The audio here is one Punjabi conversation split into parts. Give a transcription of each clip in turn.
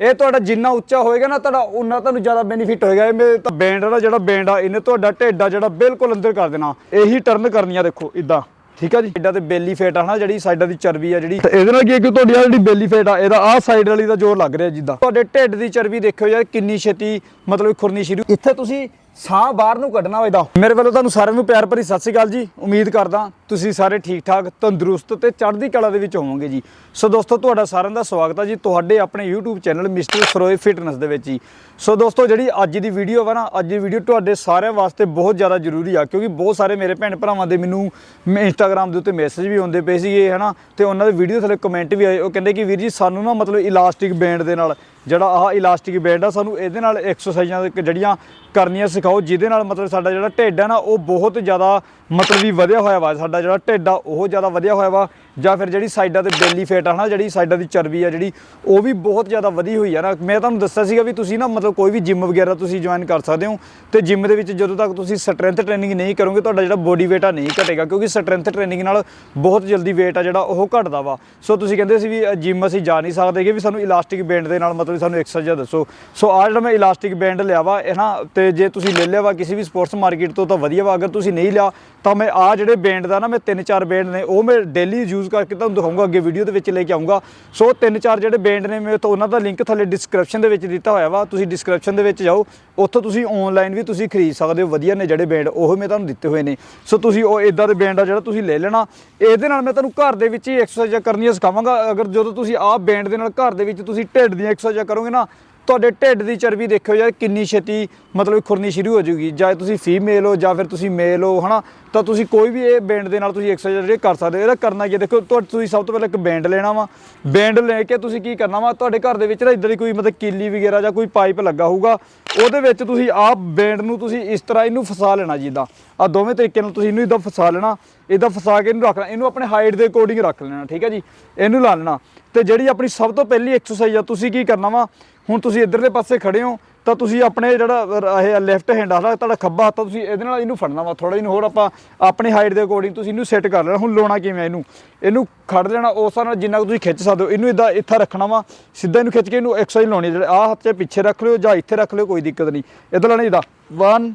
ਇਹ ਤੁਹਾਡਾ ਜਿੰਨਾ ਉੱਚਾ ਹੋਏਗਾ ਨਾ, ਤੁਹਾਡਾ ਉਨਾ ਤੁਹਾਨੂੰ ਜ਼ਿਆਦਾ ਬੈਨੀਫਿਟ ਹੋਏਗਾ। ਇਹ ਮੇਰੇ ਤਾਂ ਬੈਂਡ ਦਾ ਜਿਹੜਾ ਬੈਂਡ ਆ, ਇਹਨੇ ਤੁਹਾਡਾ ਢਿੱਡ ਆ ਜਿਹੜਾ ਬਿਲਕੁਲ ਅੰਦਰ ਕਰ ਦੇਣਾ। ਇਹੀ ਟਰਨ ਕਰਨੀ ਆ ਦੇਖੋ ਇਦਾਂ ਠੀਕ ਆ ਜੀ? ਇਹਦਾ ਤੇ ਬੇਲੀ ਫੇਟ ਆ ਹਨਾ, ਜਿਹੜੀ ਸਾਈਡਾਂ ਦੀ ਚਰਬੀ ਆ ਜਿਹੜੀ। ਇਹਦੇ ਨਾਲ ਕੀ ਹੈ ਕਿ ਤੁਹਾਡੀ ਆ ਜਿਹੜੀ ਬੇਲੀ ਫੇਟ ਆ, ਇਹਦਾ ਆਹ ਸਾਈਡ ਵਾਲੀ ਦਾ ਜ਼ੋਰ ਲੱਗ ਰਿਹਾ ਜਿੱਦਾਂ। ਤੁਹਾਡੇ ਢਿੱਡ ਦੀ ਚਰਬੀ ਦੇਖਿਓ ਯਾਰ, ਕਿੰਨੀ ਛੇਤੀ ਮਤਲਬ ਖੁਰਨੀ ਸ਼ੁਰੂ ਇੱਥੇ ਤੁਸੀਂ ਸਾਹ ਬਾਹਰ ਨੂੰ ਕੱਢਣਾ ਹੋਏਦਾ ਮੇਰੇ ਵੱਲੋਂ ਤੁਹਾਨੂੰ ਸਾਰਿਆਂ ਨੂੰ ਪਿਆਰ ਭਰੀ ਸਤਿ ਸ਼੍ਰੀ ਅਕਾਲ ਜੀ। ਉਮੀਦ ਕਰਦਾ ਤੁਸੀਂ ਸਾਰੇ ਠੀਕ ਠਾਕ ਤੰਦਰੁਸਤ ਤੇ ਚੜ੍ਹਦੀ ਕਲਾ ਦੇ ਵਿੱਚ ਹੋਵੋਗੇ ਜੀ। ਸੋ ਦੋਸਤੋ, ਤੁਹਾਡਾ ਸਾਰਿਆਂ ਦਾ ਸਵਾਗਤ ਹੈ ਜੀ, ਤੁਹਾਡੇ ਆਪਣੇ YouTube channel Mister Saroye fitness ਦੇ ਵਿੱਚ ਜੀ। ਸੋ ਦੋਸਤੋ, ਜਿਹੜੀ ਅੱਜ ਦੀ ਵੀਡੀਓ ਵਾ ਨਾ, ਅੱਜ ਦੀ ਵੀਡੀਓ ਤੁਹਾਡੇ ਸਾਰਿਆਂ ਵਾਸਤੇ ਬਹੁਤ ਜ਼ਿਆਦਾ ਜ਼ਰੂਰੀ ਆ, ਕਿਉਂਕਿ ਬਹੁਤ ਸਾਰੇ ਮੇਰੇ ਭੈਣ ਭਰਾਵਾਂ ਦੇ ਮੈਨੂੰ ਇੰਸਟਾਗ੍ਰam ਦੇ ਉੱਤੇ ਮੈਸੇਜ ਵੀ ਆਉਂਦੇ ਪਏ ਸੀਗੇ, ਹਨਾ? ਤੇ ਉਹਨਾਂ ਦੇ ਵੀਡੀਓ ਥੱਲੇ ਕਮੈਂਟ ਵੀ ਆਏ। ਉਹ ਕਹਿੰਦੇ ਕਿ ਵੀਰ ਜੀ, ਸਾਨੂੰ ਨਾ ਮਤਲਬ ਇਲਾਸਟਿਕ ਬੈਂਡ ਦੇ ਨਾਲ, ਜਿਹੜਾ ਆਹ ਇਲਾਸਟਿਕ ਬੈਂਡ ਆ, ਸਾਨੂੰ ਇਹਦੇ ਨਾਲ ਐਕਸਰਸਾਈਜ਼ਾਂ ਜਿਹੜੀਆਂ ਕਰਨੀਆਂ ਸਿਖਾਓ, ਜਿਹਦੇ ਨਾਲ ਮਤਲਬ ਸਾਡਾ ਜਿਹੜਾ ਢਿੱਡ ਆ ਨਾ, ਉਹ ਬਹੁਤ ਜ਼ਿਆਦਾ ਮਤਲਬ ਵੀ ਵਧਿਆ ਹੋਇਆ ਵਾ, ਸਾਡਾ ਜਿਹੜਾ ਢਿੱਡ ਆ ਉਹ ਜ਼ਿਆਦਾ ਵਧਿਆ ਹੋਇਆ ਵਾ। ਜਾਂ ਫਿਰ ਜਿਹੜੀ ਸਾਈਡਾਂ ਤੇ ਬੈਲੀ ਫੇਟ ਆ ਨਾ, ਜਿਹੜੀ ਸਾਈਡਾਂ ਦੀ ਚਰਬੀ ਆ ਜਿਹੜੀ, ਉਹ ਵੀ ਬਹੁਤ ਜ਼ਿਆਦਾ ਵਧੀ ਹੋਈ ਆ ਨਾ। ਮੈਂ ਤੁਹਾਨੂੰ ਦੱਸਿਆ ਸੀਗਾ ਵੀ ਤੁਸੀਂ ਨਾ ਮਤਲਬ ਕੋਈ ਵੀ ਜਿਮ ਵਗੈਰਾ ਤੁਸੀਂ ਜੁਆਇਨ ਕਰ ਸਕਦੇ ਹੋ ਤੇ ਜਿਮ ਦੇ ਵਿੱਚ ਜਦੋਂ ਤੱਕ ਤੁਸੀਂ ਸਟਰੈਂਥ ਟ੍ਰੇਨਿੰਗ ਨਹੀਂ ਕਰੋਗੇ, ਤੁਹਾਡਾ ਜਿਹੜਾ ਬੋਡੀ weight ਆ ਨਹੀਂ ਘਟੇਗਾ, ਕਿਉਂਕਿ ਸਟਰੈਂਥ ਟ੍ਰੇਨਿੰਗ ਨਾਲ ਬਹੁਤ ਜਲਦੀ weight ਆ ਜਿਹੜਾ, ਉਹ ਘਟਦਾ ਵਾ। ਸੋ ਤੁਸੀਂ ਕਹਿੰਦੇ ਸੀ ਵੀ ਜਿਮ ਅਸੀਂ ਜਾ ਨਹੀਂ ਸਕਦੇਗੇ ਵੀ ਸਾਨੂੰ ਇਲਾਸਟਿਕ ਬੈਂਡ ਦੇ ਨਾਲ ਮਤਲਬ ਸਾਨੂੰ ਐਕਸਰਸਾਈਜ਼ ਦੱਸੋ। ਸੋ ਆ ਜਿਹੜਾ ਮੈਂ ਇਲਾਸਟਿਕ ਬੈਂਡ ਲਿਆ ਵਾ ਹੈ ਨਾ, ਤੇ ਜੇ ਤੁਸੀਂ ਲੈ ਲਿਆ ਵਾ ਕਿਸੇ ਵੀ ਸਪੋਰਟਸ ਮਾਰਕੀਟ ਤੋਂ ਤਾਂ ਵਧੀਆ ਵਾ। ਅਗਰ ਤੁਸੀਂ ਨਹੀਂ ਲਿਆ, ਤਾਂ ਮੈਂ ਆ ਜਿਹੜੇ ਬੈਂਡ ਦਾ ਨਾ, ਮੈਂ ਤਿੰਨ ਚਾਰ ਬੈਂਡ ਨੇ, ਉਹ ਮੈਂ ਡੇਲੀ ਯੂਜ਼ ਕਰਕੇ ਤੁਹਾਨੂੰ ਦਿਖਾਉਂਗਾ ਅੱਗੇ ਵੀਡੀਓ ਦੇ ਵਿੱਚ ਲੈ ਕੇ ਆਉਂਗਾ ਸੋ ਤਿੰਨ ਚਾਰ ਜਿਹੜੇ ਬੈਂਡ ਨੇ ਮੈਂ ਤਾਂ, ਉਹਨਾਂ ਦਾ ਲਿੰਕ ਥੱਲੇ ਡਿਸਕ੍ਰਿਪਸ਼ਨ ਦੇ ਵਿੱਚ ਦਿੱਤਾ ਹੋਇਆ ਵਾ। ਤੁਸੀਂ ਡਿਸਕ੍ਰਿਪਸ਼ਨ ਦੇ ਵਿੱਚ ਜਾਓ। ਉੱਥੋਂ ਤੁਸੀਂ ਆਨਲਾਈਨ ਵੀ ਤੁਸੀਂ ਖਰੀਦ ਸਕਦੇ ਹੋ। ਵਧੀਆ ਨੇ ਜਿਹੜੇ ਬੈਂਡ, ਉਹ ਮੈਂ ਤੁਹਾਨੂੰ ਦਿੱਤੇ ਹੋਏ ਨੇ। ਸੋ ਤੁਸੀਂ ਉਹ ਇਦਾਂ ਦੇ ਬੈਂਡ ਆ ਜਿਹੜਾ ਤੁਸੀਂ ਲੈ ਲੈਣਾ। ਇਹਦੇ ਨਾਲ ਮੈਂ ਤੁਹਾਨੂੰ ਘਰ ਦੇ ਵਿੱਚ ਹੀ ਐਕਸਰਸਾਈਜ਼ਾਂ ਕਰਨੀਆਂ ਸਿਖਾਵਾਂਗਾ। ਅਗਰ ਜਦੋਂ ਤੁਸੀਂ ਆਹ ਬੈਂਡ ਦੇ ਨਾਲ ਘਰ ਦੇ ਵਿੱਚ ਤੁਸੀਂ ਢਿੱਡ ਦੀਆਂ ਐਕਸਰਸਾਈਜ਼ਾਂ ਕਰੋਗੇ ਨਾ, ਤੁਹਾਡੇ ਢਿੱਡ ਦੀ ਚਰਬੀ ਦੇਖਿਓ ਯਾਰ, ਕਿੰਨੀ ਛੇਤੀ ਮਤਲਬ ਖੁਰਨੀ ਸ਼ੁਰੂ ਹੋ ਜੂਗੀ ਜਾਂ ਤੁਸੀਂ ਫੀਮੇਲ ਹੋ ਜਾਂ ਫਿਰ ਤੁਸੀਂ ਮੇਲ ਹੋ, ਹਨਾ? ਤਾਂ ਤੁਸੀਂ ਕੋਈ ਵੀ ਇਹ ਬੈਂਡ ਦੇ ਨਾਲ ਤੁਸੀਂ ਐਕਸਰਸਾਈਜ਼ ਜਿਹੜੇ ਕਰ ਸਕਦੇ ਹੋ, ਇਹਦਾ ਕਰਨਾ ਕੀ ਹੈ? ਦੇਖੋ ਤੁਹਾਡੇ ਤੁਸੀਂ ਸਭ ਤੋਂ ਪਹਿਲਾਂ ਇੱਕ ਬੈਂਡ ਲੈਣਾ ਵਾ। ਬੈਂਡ ਲੈ ਕੇ ਤੁਸੀਂ ਕੀ ਕਰਨਾ ਵਾ? ਤੁਹਾਡੇ ਘਰ ਦੇ ਵਿੱਚ ਨਾ ਇਦਾਂ ਦੀ ਕੋਈ ਮਤਲਬ ਕੀਲੀ ਵਗੈਰਾ ਜਾਂ ਕੋਈ ਪਾਈਪ ਲੱਗਾ ਹੋਊਗਾ, ਉਹਦੇ ਵਿੱਚ ਤੁਸੀਂ ਆਹ ਬੈਂਡ ਨੂੰ ਤੁਸੀਂ ਇਸ ਤਰ੍ਹਾਂ ਇਹਨੂੰ ਫਸਾ ਲੈਣਾ ਜਿੱਦਾਂ। ਆ ਦੋਵੇਂ ਤਰੀਕੇ ਨਾਲ ਤੁਸੀਂ ਇਹਨੂੰ ਇਦਾਂ ਫਸਾ ਲੈਣਾ, ਇਦਾਂ ਫਸਾ ਕੇ ਇਹਨੂੰ ਰੱਖ ਲੈਣਾ। ਇਹਨੂੰ ਆਪਣੇ ਹਾਈਟ ਦੇ ਅਕੋਰਡਿੰਗ ਰੱਖ ਲੈਣਾ, ਠੀਕ ਹੈ ਜੀ? ਇਹਨੂੰ ਲਾ ਲੈਣਾ। ਤੇ ਜਿਹੜੀ ਆਪਣੀ ਸਭ ਤੋਂ ਪਹਿਲੀ ਐਕਸਰਸਾਈਜ਼ ਆ, ਤੁਸੀਂ ਕੀ ਕਰਨਾ ਵਾ? ਹੁਣ ਤੁਸੀਂ ਇਧਰਲੇ ਪਾਸੇ ਖੜੇ ਹੋ ਤਾਂ ਤੁਸੀਂ ਆਪਣੇ ਜਿਹੜਾ ਰ- ਇਹ ਲੈਫਟ ਹੈਂਡ ਆ ਤੁਹਾਡਾ ਖੱਬਾ ਹੱਥ ਤੁਸੀਂ ਇਹਦੇ ਨਾਲ ਇਹਨੂੰ ਫੜਨਾ ਵਾ ਥੋੜਾ ਇਹਨੂੰ ਹੋਰ ਆਪਾਂ ਆਪਣੀ ਹਾਈਟ ਦੇ ਅਕੋਰਡਿੰਗ ਤੁਸੀਂ ਇਹਨੂੰ ਸੈੱਟ ਕਰ ਲੈਣਾ। ਹੁਣ ਲੋਣਾ ਕਿਵੇਂ ਇਹਨੂੰ? ਇਹਨੂੰ ਖੜ ਲੈਣਾ, ਉਸ ਹਿਸਾਬ ਨਾਲ ਜਿੰਨਾ ਕੁ ਤੁਸੀਂ ਖਿੱਚ ਸਕਦੇ ਹੋ। ਇਹਨੂੰ ਇਦਾਂ ਇੱਥੇ ਰੱਖਣਾ ਵਾ, ਸਿੱਧਾ ਇਹਨੂੰ ਖਿੱਚ ਕੇ ਇਹਨੂੰ ਐਕਸਰਸਾਈਜ਼ ਲਾਉਣੀ ਜਿਹੜਾ ਆਹ ਹੱਥ 'ਚ ਪਿੱਛੇ ਰੱਖ ਲਿਓ ਜਾਂ ਇੱਥੇ ਰੱਖ ਲਿਓ, ਕੋਈ ਦਿੱਕਤ ਨਹੀਂ। ਇਦਾਂ ਲਾਣਾ ਇਹਦਾ 1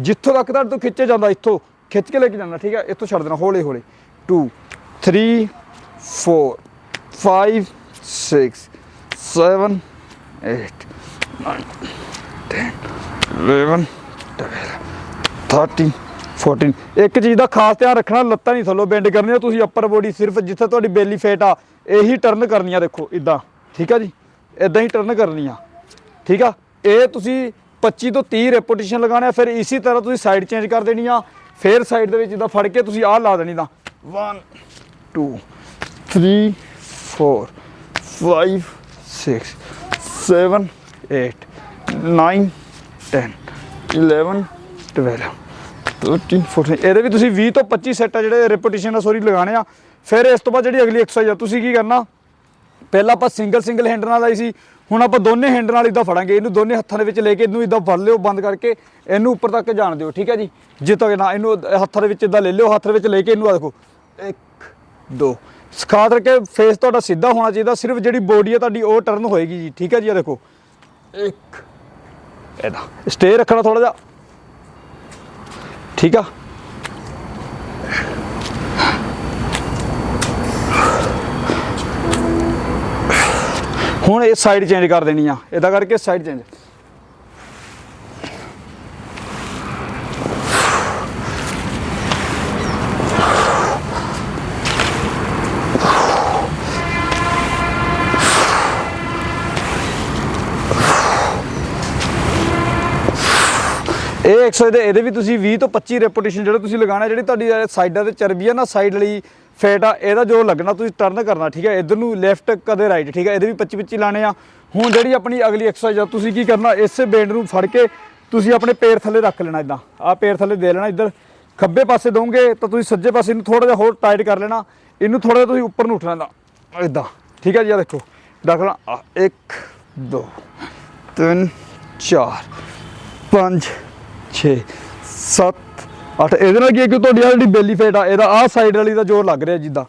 ਜਿੱਥੋਂ ਤੱਕ ਤੁਹਾਡੇ ਤੋਂ ਖਿੱਚੇ ਜਾਂਦਾ, ਇੱਥੋਂ ਖਿੱਚ ਕੇ ਲੈ ਕੇ ਜਾਣਾ, ਠੀਕ ਹੈ ਇੱਥੋਂ ਛੱਡ ਦੇਣਾ, ਹੌਲੀ ਹੌਲੀ। 2 3 4 5 6 7 8 9 11 12 13 14 ਇੱਕ ਚੀਜ਼ ਦਾ ਖਾਸ ਧਿਆਨ ਰੱਖਣਾ, ਲੱਤਾਂ ਨਹੀਂ ਥੱਲੋਂ ਬੈਂਡ ਕਰਨੀਆਂ, ਤੁਸੀਂ ਅੱਪਰ ਬੋਡੀ ਸਿਰਫ ਜਿੱਥੇ ਤੁਹਾਡੀ ਬੇਲੀ ਫੇਟ ਆ, ਇਹੀ ਟਰਨ ਕਰਨੀਆਂ ਦੇਖੋ ਇਦਾਂ ਠੀਕ ਆ ਜੀ? ਇਦਾਂ ਹੀ ਟਰਨ ਕਰਨੀਆਂ। ਠੀਕ ਆ? ਇਹ ਤੁਸੀਂ 25 ਤੋਂ 30 ਰੈਪੋਟੀਸ਼ਨ ਲਗਾਉਣੇ ਆ, ਫਿਰ ਇਸੇ ਤਰ੍ਹਾਂ ਤੁਸੀਂ ਸਾਈਡ ਚੇਂਜ ਕਰ ਦੇਣੀ ਆ, ਫਿਰ ਸਾਈਡ ਦੇ ਵਿੱਚ ਜਿੱਦਾਂ ਫੜ ਕੇ ਤੁਸੀਂ ਆਹ ਲਾ ਦੇਣੀ ਤਾਂ। 1 2 3 4 5 6 7 8 9 10 11 12 13 14 ਇਹਦੇ ਵੀ ਤੁਸੀਂ 20 ਤੋਂ 25 ਸੈੱਟ ਆ ਜਿਹੜੇ ਰੈਪੀਟੀਸ਼ਨ ਆ ਸੋਰੀ ਲਗਾਣੇ ਆ। ਫਿਰ ਇਸ ਤੋਂ ਬਾਅਦ ਜਿਹੜੀ ਅਗਲੀ ਐਕਸਰਸਾਈਜ਼ ਆ, ਤੁਸੀਂ ਕੀ ਕਰਨਾ? ਪਹਿਲਾਂ ਆਪਾਂ ਸਿੰਗਲ ਸਿੰਗਲ ਹੈਂਡ ਨਾਲ ਆਈ ਸੀ। ਹੁਣ ਆਪਾਂ ਦੋਨੇ ਹੈਂਡ ਨਾਲ ਇਦਾਂ ਫੜਾਂਗੇ। ਇਹਨੂੰ ਦੋਨੇ ਹੱਥਾਂ ਦੇ ਵਿੱਚ ਲੈ ਕੇ ਇਹਨੂੰ ਇਦਾਂ ਫੜ ਲਿਓ ਬੰਦ ਕਰਕੇ। ਇਹਨੂੰ ਉੱਪਰ ਤੱਕ ਜਾਣ ਦਿਓ, ਠੀਕ ਹੈ ਜੀ? ਜਿੱਤੋਂ ਨਾ, ਇਹਨੂੰ ਹੱਥਾਂ ਦੇ ਵਿੱਚ ਇਦਾਂ ਲੈ ਲਿਓ, ਹੱਥ ਦੇ ਵਿੱਚ ਲੈ ਕੇ ਇਹਨੂੰ ਆ ਦੇਖੋ। 1 2 ਸਿਖਾ ਕਰਕੇ ਫੇਸ ਤੁਹਾਡਾ ਸਿੱਧਾ ਹੋਣਾ ਚਾਹੀਦਾ। ਸਿਰਫ ਜਿਹੜੀ ਬੋਡੀ ਹੈ ਤੁਹਾਡੀ, ਉਹ ਟਰਨ ਹੋਏਗੀ ਜੀ, ਠੀਕ ਹੈ ਜੀ? ਆ ਦੇਖੋ। 1 ਇਹਦਾ। ਸਟੇ ਰੱਖਣਾ ਥੋੜਾ ਜਿਹਾ। ਠੀਕ ਆ? ਹੁਣ ਇਹ ਸਾਈਡ ਚੇਂਜ ਕਰ ਦੇਣੀ ਆ। ਇਹਦਾ ਕਰਕੇ ਸਾਈਡ ਚੇਂਜ 100 ਦੇ ਇਹਦੇ ਵੀ ਤੁਸੀਂ 20 ਤੋਂ 25 ਰੈਪੋਟੀਸ਼ਨ ਜਿਹੜੇ ਤੁਸੀਂ ਲਗਾਣਾ ਜਿਹੜੀ ਤੁਹਾਡੀ ਸਾਈਡਾਂ ਤੇ ਚਰਬੀ ਆ ਨਾ, ਸਾਈਡ ਵਾਲੀ ਫੈਟ ਆ, ਇਹਦਾ ਜੋ ਲੱਗਣਾ ਤੁਸੀਂ ਟਰਨ ਕਰਨਾ, ਠੀਕ ਹੈ ਇਧਰ ਨੂੰ ਲੈਫਟ ਕਦੇ ਰਾਈਟ ਠੀਕ ਹੈ ਇਹਦੇ ਵੀ 25 25 ਲਾਣੇ ਆ। ਹੁਣ ਜਿਹੜੀ ਆਪਣੀ ਅਗਲੀ ਐਕਸਰਸਾਈਜ਼ ਆ, ਤੁਸੀਂ ਕੀ ਕਰਨਾ, ਇਸੇ ਬੈਂਡ ਨੂੰ ਫੜ ਕੇ ਤੁਸੀਂ ਆਪਣੇ ਪੇਰ ਥੱਲੇ ਰੱਖ ਲੈਣਾ ਇਦਾਂ। ਆ ਪੇਰ ਥੱਲੇ ਦੇ ਲੈਣਾ ਇੱਧਰ। ਖੱਬੇ ਪਾਸੇ ਦੋਗੇ, ਤਾਂ ਤੁਸੀਂ ਸੱਜੇ ਪਾਸੇ ਨੂੰ ਥੋੜਾ ਜਿਹਾ ਹੋਰ ਟਾਈਟ ਕਰ ਲੈਣਾ। ਇਹਨੂੰ ਥੋੜਾ ਜਿਹਾ ਤੁਸੀਂ ਉੱਪਰ ਨੂੰ ਉੱਠਣਾ ਦਾ ਇਦਾਂ। ਠੀਕ ਹੈ ਜੀ ਆ ਦੇਖੋ। ਰੱਖਣਾ 1 2 3 4 5 6 7 8 ਇਹਦੇ ਨਾਲ ਕੀ ਹੈ ਕਿ ਤੁਹਾਡੀ ਆਹ ਜਿਹੜੀ ਬੈਲੀ ਫੈਟ ਆ, ਇਹਦਾ ਆਹ ਸਾਈਡ ਵਾਲੀ ਦਾ ਜ਼ੋਰ ਲੱਗ ਰਿਹਾ ਜਿੱਦਾਂ।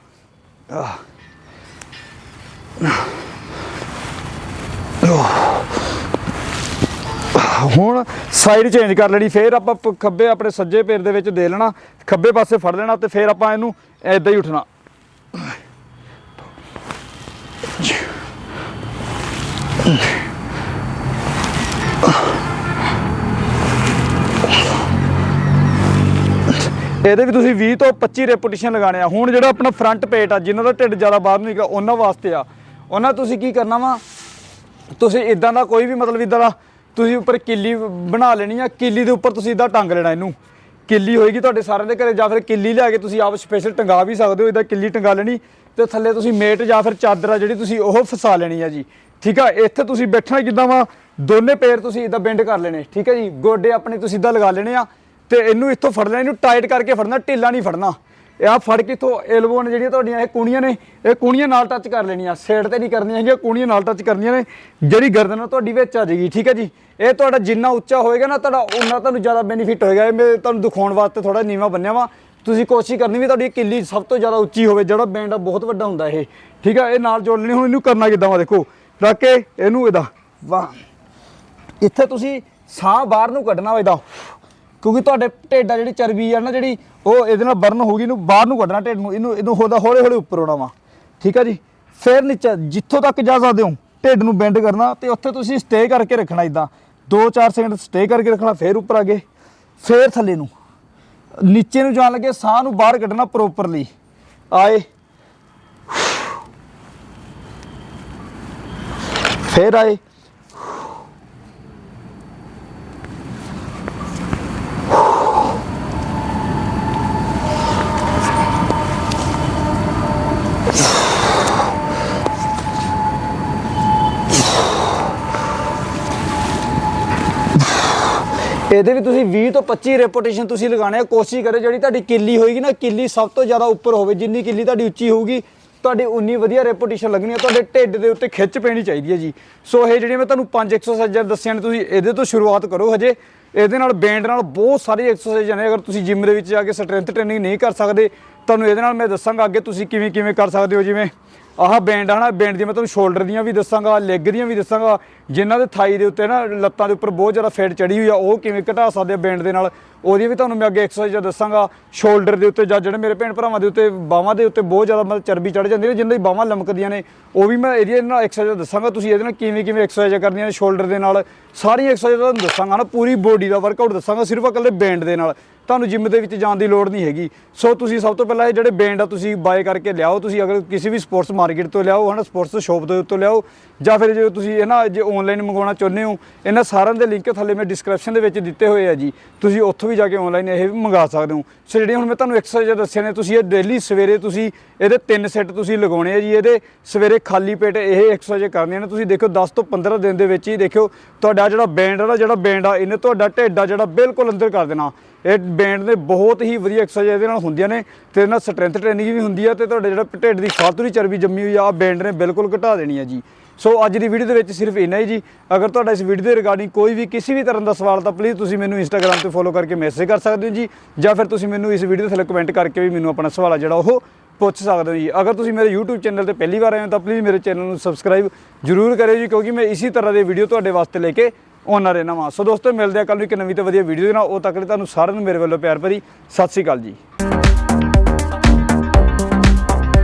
ਹੁਣ ਸਾਈਡ ਚੇਂਜ ਕਰ ਲੈਣੀ, ਫੇਰ ਆਪਾਂ ਖੱਬੇ ਆਪਣੇ ਸੱਜੇ ਪੈਰ ਦੇ ਵਿੱਚ ਦੇ ਲੈਣਾ, ਖੱਬੇ ਪਾਸੇ ਫੜ ਲੈਣਾ ਤੇ ਫੇਰ ਆਪਾਂ ਇਹਨੂੰ ਐਦਾਂ ਹੀ ਉੱਠਣਾ। ਇਹਦੇ ਵੀ ਤੁਸੀਂ 20 ਤੋਂ 25 ਰੈਪੂਟੇਸ਼ਨ ਲਗਾਣੇ ਆ। ਹੁਣ ਜਿਹੜਾ ਆਪਣਾ ਫਰੰਟ ਪੇਟ ਆ, ਜਿਨ੍ਹਾਂ ਦਾ ਢਿੱਡ ਜ਼ਿਆਦਾ ਬਾਹਰ ਨੂੰ ਨਿਕਲ ਉਹਨਾਂ ਵਾਸਤੇ ਆ। ਉਹਨਾਂ ਤੁਸੀਂ ਕੀ ਕਰਨਾ ਵਾ? ਤੁਸੀਂ ਇਦਾਂ ਦਾ ਕੋਈ ਵੀ ਮਤਲਬ ਇਦਾਂ ਦਾ ਤੁਸੀਂ ਉੱਪਰ ਕਿੱਲੀ ਬਣਾ ਲੈਣੀ ਆ, ਕਿੱਲੀ ਦੇ ਉੱਪਰ ਤੁਸੀਂ ਇਦਾਂ ਟੰਗ ਲੈਣਾ ਇਹਨੂੰ। ਕਿੱਲੀ ਹੋਏਗੀ ਤੁਹਾਡੇ ਸਾਰਿਆਂ ਦੇ ਘਰੇ, ਜਾਂ ਫਿਰ ਕਿੱਲੀ ਲਿਆ ਕੇ ਤੁਸੀਂ ਆਪ ਸਪੈਸ਼ਲ ਟੰਗਾ ਵੀ ਸਕਦੇ ਹੋ, ਇਦਾਂ ਕਿੱਲੀ ਟੰਗਾ ਲੈਣੀ, ਤੇ ਥੱਲੇ ਤੁਸੀਂ ਮੇਟ ਜਾਂ ਫਿਰ ਚਾਦਰ ਆ ਜਿਹੜੀ ਤੁਸੀਂ ਉਹ ਫਸਾ ਲੈਣੀ ਆ ਜੀ। ਠੀਕ ਆ? ਇੱਥੇ ਤੁਸੀਂ ਬੈਠਣਾ ਕਿੱਦਾਂ ਵਾ? ਦੋਨੇ ਪੈਰ ਤੁਸੀਂ ਇਦਾਂ ਬੈਂਡ ਕਰ ਲੈਣੇ। ਠੀਕ ਆ ਜੀ? ਗੋਡੇ ਆਪਣੇ ਤੁਸੀਂ ਇਦਾਂ ਲਗਾ ਲੈਣੇ ਆ। ਤੇ ਇਹਨੂੰ ਇੱਥੋਂ ਫੜਨਾ, ਇਹਨੂੰ ਟਾਈਟ ਕਰਕੇ ਫੜਨਾ, ਢਿੱਲਾ ਨਹੀਂ ਫੜਨਾ। ਇਹ ਆ ਫੜ ਕੇ ਇੱਥੋਂ ਐਲਬੋ ਨੇ ਜਿਹੜੀਆਂ ਤੁਹਾਡੀਆਂ, ਇਹ ਕੂਣੀਆਂ ਨੇ, ਇਹ ਕੂਣੀਆਂ ਨਾਲ ਟੱਚ ਕਰ ਲੈਣੀਆਂ। ਸਾਈਡ ਤੇ ਨਹੀਂ ਕਰਨੀਆਂ ਹੈਗੀਆਂ ਕੂਣੀਆਂ ਨਾਲ ਟੱਚ ਕਰਨੀਆਂ ਨੇ। ਜਿਹੜੀ ਗਰਦਨ ਆ ਤੁਹਾਡੀ ਵਿੱਚ ਆ ਜਾਏਗੀ, ਠੀਕ ਹੈ ਜੀ? ਇਹ ਤੁਹਾਡਾ ਜਿੰਨਾ ਉੱਚਾ ਹੋਏਗਾ ਨਾ, ਤੁਹਾਡਾ ਉਨਾ ਤੁਹਾਨੂੰ ਜ਼ਿਆਦਾ ਬੈਨੀਫਿਟ ਹੋਏਗਾ। ਇਹ ਮੈਂ ਤੁਹਾਨੂੰ ਦਿਖਾਉਣ ਵਾਸਤੇ ਥੋੜਾ ਨੀਵਾ ਬੰਨਿਆ ਵਾ। ਤੁਸੀਂ ਕੋਸ਼ਿਸ਼ ਕਰਨੀ ਵੀ ਤੁਹਾਡੀ ਕਿੱਲੀ ਸਭ ਤੋਂ ਜ਼ਿਆਦਾ ਉੱਚੀ ਹੋਵੇ, ਜਿਹੜਾ ਬੈਂਡ ਆ ਬਹੁਤ ਵੱਡਾ ਹੁੰਦਾ ਇਹ। ਠੀਕ ਆ, ਇਹ ਨਾਲ ਜੋੜ ਲੈਣੀ, ਹੁਣ ਇਹਨੂੰ ਕਰਨਾ ਕਿੱਦਾਂ ਵਾ ਦੇਖੋ। ਰੱਖ ਕੇ ਇਹਨੂੰ ਇਹਦਾ, ਵਾਹ। ਇੱਥੇ ਤੁਸੀਂ ਸਾਹ ਬਾਹਰ ਨੂੰ ਕੱਢਣਾ ਵਾ ਇਹਦਾ। ਕਿਉਂਕਿ ਤੁਹਾਡੇ ਢਿੱਡ ਆ ਜਿਹੜੀ ਚਰਬੀ ਆ ਨਾ ਜਿਹੜੀ, ਉਹ ਇਹਦੇ ਨਾਲ ਬਰਨ ਹੋਊਗੀ ਇਹਨੂੰ ਬਾਹਰ ਨੂੰ ਕੱਢਣਾ ਢਿੱਡ ਨੂੰ, ਇਹਨੂੰ ਇਹਨੂੰ ਹੋਦਾ ਹੌਲੇ ਹੌਲੇ ਉੱਪਰ ਆਉਣਾ ਵਾ। ਠੀਕ ਆ ਜੀ? ਫਿਰ ਨੀਚੇ, ਜਿੱਥੋਂ ਤੱਕ ਜਾ ਸਕਦੇ ਹੋ, ਢਿੱਡ ਨੂੰ ਬੈਂਡ ਕਰਨਾ ਤੇ ਉੱਥੇ ਤੁਸੀਂ ਸਟੇ ਕਰਕੇ ਰੱਖਣਾ ਇਦਾਂ 2-4 ਸੈਕਿੰਡ ਸਟੇ ਕਰਕੇ ਰੱਖਣਾ, ਫਿਰ ਉੱਪਰ ਆ ਗਏ। ਫਿਰ ਥੱਲੇ ਨੂੰ। ਨੀਚੇ ਨੂੰ ਜਾਣ ਲੱਗੇ, ਸਾਹ ਨੂੰ ਬਾਹਰ ਕੱਢਣਾ ਪ੍ਰੋਪਰਲੀ ਆਏ। ਫਿਰ ਆਏ। ਇਹਦੇ ਵੀ ਤੁਸੀਂ 20 ਤੋਂ 25 ਰੈਪੋਟੇਸ਼ਨ ਤੁਸੀਂ ਲਗਾਣੇ ਆ, ਕੋਸ਼ਿਸ਼ ਕਰੋ ਜਿਹੜੀ ਤੁਹਾਡੀ ਕਿੱਲੀ ਹੋਏਗੀ ਨਾ, ਕਿੱਲੀ ਸਭ ਤੋਂ ਜ਼ਿਆਦਾ ਉੱਪਰ ਹੋਵੇ, ਜਿੰਨੀ ਕਿੱਲੀ ਤੁਹਾਡੀ ਉੱਚੀ ਹੋਊਗੀ, ਤੁਹਾਡੀ ਉਨੀ ਵਧੀਆ ਰੈਪੋਟੇਸ਼ਨ ਲੱਗਣੀ ਹੈ ਤੁਹਾਡੇ ਢਿੱਡ ਦੇ ਉੱਤੇ ਖਿੱਚ ਪੈਣੀ ਚਾਹੀਦੀ ਹੈ ਜੀ। ਸੋ ਇਹ ਜਿਹੜੀਆਂ ਮੈਂ ਤੁਹਾਨੂੰ ਪੰਜ ਐਕਸਰਸਾਈਜ਼ਾਂ ਦੱਸੀਆਂ ਨੇ, ਤੁਸੀਂ ਇਹਦੇ ਤੋਂ ਸ਼ੁਰੂਆਤ ਕਰੋ ਹਜੇ। ਇਹਦੇ ਨਾਲ ਬੈਂਡ ਨਾਲ ਬਹੁਤ ਸਾਰੀ ਐਕਸਰਸਾਈਜ਼ਾਂ ਨੇ, ਅਗਰ ਤੁਸੀਂ ਜਿਮ ਦੇ ਵਿੱਚ ਜਾ ਕੇ ਸਟਰੈਂਥ ਟ੍ਰੇਨਿੰਗ ਨਹੀਂ ਕਰ ਸਕਦੇ, ਤੁਹਾਨੂੰ ਇਹਦੇ ਨਾਲ ਮੈਂ ਦੱਸਾਂਗਾ ਅੱਗੇ ਤੁਸੀਂ ਕਿਵੇਂ ਕਿਵੇਂ ਕਰ ਸਕਦੇ ਹੋ, ਜਿਵੇਂ ਆਹ ਬੈਂਡ ਆ ਨਾ, ਬੈਂਡ ਦੀ ਮੈਂ ਤੁਹਾਨੂੰ ਸ਼ੋਲਡਰ ਦੀਆਂ ਵੀ ਦੱਸਾਂਗਾ ਲੈਗ ਦੀਆਂ ਵੀ ਦੱਸਾਂਗਾ, ਜਿਨ੍ਹਾਂ ਦੇ ਥਾਈ ਦੇ ਉੱਤੇ ਨਾ ਲੱਤਾਂ ਦੇ ਉੱਪਰ ਬਹੁਤ ਜ਼ਿਆਦਾ ਫੈਟ ਚੜੀ ਹੋਈ ਆ, ਉਹ ਕਿਵੇਂ ਘਟਾ ਸਕਦੇ ਆ ਬੈਂਡ ਦੇ ਨਾਲ? ਉਹਦੀ ਵੀ ਤੁਹਾਨੂੰ ਮੈਂ ਅੱਗੇ ਐਕਸਰਸਾਈਜ਼ ਦੱਸਾਂਗਾ। ਸ਼ੋਲਡਰ ਦੇ ਉੱਤੇ ਜਾਂ ਜਿਹੜੇ ਮੇਰੇ ਭੈਣ ਭਰਾਵਾਂ ਦੇ ਉੱਤੇ, ਬਾਹਾਂ ਦੇ ਉੱਤੇ ਬਹੁਤ ਜ਼ਿਆਦਾ ਮਤਲਬ ਚਰਬੀ ਚੜ ਜਾਂਦੀ ਹੈ ਜਿਨ੍ਹਾਂ ਦੀ ਬਾਹਾਂ ਲਮਕਦੀਆਂ ਨੇ, ਉਹ ਵੀ ਮੈਂ ਇਹਦੀ ਨਾਲ ਐਕਸਰਸਾਈਜ਼ ਦੱਸਾਂਗਾ। ਤੁਸੀਂ ਇਹਦੇ ਨਾਲ ਕਿਵੇਂ ਕਿਵੇਂ ਐਕਸਰਸਾਈਜ਼ ਕਰਨੀਆਂ ਨੇ ਸ਼ੋਲਡਰ ਦੇ ਨਾਲ? ਸਾਰੀ ਐਕਸਰਸਾਈਜ਼ ਤੁਹਾਨੂੰ ਦੱਸਾਂਗਾ ਨਾ, ਪੂਰੀ ਬੋਡੀ ਦਾ ਵਰਕਆਊਟ ਦੱਸਾਂਗਾ, ਸਿਰਫ ਇਕੱਲੇ ਬੈਂਡ ਦੇ ਨਾਲ। ਤੁਹਾਨੂੰ ਜਿਮ ਦੇ ਵਿੱਚ ਜਾਣ ਦੀ ਲੋੜ ਨਹੀਂ ਹੈਗੀ। ਸੋ ਤੁਸੀਂ ਸਭ ਤੋਂ ਪਹਿਲਾਂ ਇਹ ਜਿਹੜੇ ਬੈਂਡ ਆ, ਤੁਸੀਂ ਬਾਏ ਕਰਕੇ ਲਿਆਓ। ਤੁਸੀਂ ਅਗਰ ਕਿਸੇ ਵੀ ਸਪੋਰਟਸ ਮਾਰਕੀਟ ਤੋਂ ਲਿਆਓ, ਹਨਾ ਸਪੋਰਟਸ ਸ਼ਾਪ ਦੇ ਉੱਤੋਂ ਲਿਆਓ, ਜਾਂ ਫਿਰ ਜੇ ਤੁਸੀਂ ਇਹ ਨਾ ਜੇ ਆਨਲਾਈਨ ਮੰਗਵਾਉਣਾ ਚਾਹੁੰਦੇ ਹੋ, ਇਹਨਾਂ ਸਾਰਿਆਂ ਦੇ ਲਿੰਕ ਥੱਲੇ ਮੈਂ ਡਿਸਕ੍ਰਿਪਸ਼ਨ ਦੇ ਵਿੱਚ ਦਿੱਤੇ ਹੋਏ ਆ ਜੀ। ਤੁਸੀਂ ਉੱਥੋਂ ਵੀ ਜਾ ਕੇ ਆਨਲਾਈਨ ਇਹ ਵੀ ਮੰਗਾ ਸਕਦੇ ਹੋ। ਸੋ ਜਿਹੜੀਆਂ ਹੁਣ ਮੈਂ ਤੁਹਾਨੂੰ ਐਕਸਰਸਾਈਜ਼ ਦੱਸਿਆ ਨੇ, ਤੁਸੀਂ ਇਹ ਡੇਲੀ ਸਵੇਰੇ ਤੁਸੀਂ ਇਹਦੇ ਤਿੰਨ ਸੈੱਟ ਤੁਸੀਂ ਲਗਾਉਣੇ ਆ ਜੀ। ਇਹਦੇ ਸਵੇਰੇ ਖਾਲੀ ਪੇਟ ਇਹ ਐਕਸਰਸਾਈਜ਼ ਕਰਨੀਆਂ ਨੇ। ਤੁਸੀਂ ਦੇਖੋ 10 ਤੋਂ 15 ਦਿਨ ਦੇ ਵਿੱਚ ਹੀ ਦੇਖਿਓ, ਤੁਹਾਡਾ ਜਿਹੜਾ ਬੈਂਡ ਆ, ਜਿਹੜਾ ਬੈਂਡ ਆ, ਇਹਨੇ ਤੁਹਾਡਾ ਢਿੱਡ ਆ ਜਿਹੜਾ ਬਿਲਕੁਲ ਅੰਦਰ ਕਰ ਦੇਣਾ। ਇਹ ਬੈਂਡ ਦੇ ਬਹੁਤ ਹੀ ਵਧੀਆ ਐਕਸਰਸਾਈਜ਼ ਇਹਦੇ ਨਾਲ ਹੁੰਦੀਆਂ ਨੇ ਤੇ ਇਹਦੇ ਨਾਲ ਸਟਰੈਂਥ ਟ੍ਰੇਨਿੰਗ ਵੀ ਹੁੰਦੀ ਆ ਤੇ ਤੁਹਾਡੇ ਜਿਹੜਾ ਢਿੱਡ ਦੀ ਫਾਲਤੂ ਚਰਬੀ ਜੰਮੀ ਹੋਈ ਆ, ਆਹ ਬੈਂਡ ਨੇ ਬਿਲਕੁਲ ਘਟਾ ਦੇਣੀ ਆ ਜੀ। ਸੋ ਅੱਜ ਦੀ ਵੀਡੀਓ ਦੇ ਵਿੱਚ ਸਿਰਫ ਇੰਨਾ ਹੀ ਜੀ। ਅਗਰ ਤੁਹਾਡਾ ਇਸ ਵੀਡੀਓ ਦੇ ਰਿਗਾਰਡਿੰਗ ਕੋਈ ਵੀ ਕਿਸੇ ਵੀ ਤਰ੍ਹਾਂ ਦਾ ਸਵਾਲ ਤਾਂ ਪਲੀਜ਼ ਤੁਸੀਂ ਮੈਨੂੰ ਇੰਸਟਾਗ੍ਰam ਤੇ ਫੋਲੋ ਕਰਕੇ ਮੈਸੇਜ ਕਰ ਸਕਦੇ ਹੋ ਜੀ, ਜਾਂ ਫਿਰ ਤੁਸੀਂ ਮੈਨੂੰ ਇਸ ਵੀਡੀਓ ਦੇ ਥੱਲੇ ਕਮੈਂਟ ਕਰਕੇ ਵੀ ਮੈਨੂੰ ਆਪਣਾ ਸਵਾਲ ਆ ਜਿਹੜਾ ਉਹ ਪੁੱਛ ਸਕਦੇ ਹੋ ਜੀ। ਅਗਰ ਤੁਸੀਂ ਮੇਰੇ YouTube ਚੈਨਲ ਤੇ ਪਹਿਲੀ ਵਾਰ ਆਏ ਹੋ ਤਾਂ ਪਲੀਜ਼ ਮੇਰੇ ਚੈਨਲ ਨੂੰ ਸਬਸਕ੍ਰਾਈਬ ਜਰੂਰ ਕਰਿਓ ਜੀ, ਕਿਉਂਕਿ ਮੈਂ ਇਸੇ ਤਰ੍ਹਾਂ ਦੇ ਵੀਡੀਓ ਤੁਹਾਡੇ ਵਾਸਤੇ ਲੈ ਕੇ ਆਉਣਾ ਰਹਿਣਾ ਵਾਂ ਸੋ ਦੋਸਤੋ, ਮਿਲਦੇ ਆ ਕੱਲ ਨੂੰ ਇੱਕ ਨਵੀਂ ਤੇ ਵਧੀਆ ਵੀਡੀਓ ਦੇ ਨਾਲ। ਉਹ ਤੱਕ ਲਈ ਤੁਹਾਨੂੰ ਸਾਰਿਆਂ ਨੂੰ ਮੇਰੇ ਵੱਲੋਂ ਪਿਆਰ ਭਰੀ। ਸਤਿ ਸ਼੍ਰੀ ਅਕਾਲ ਜੀ।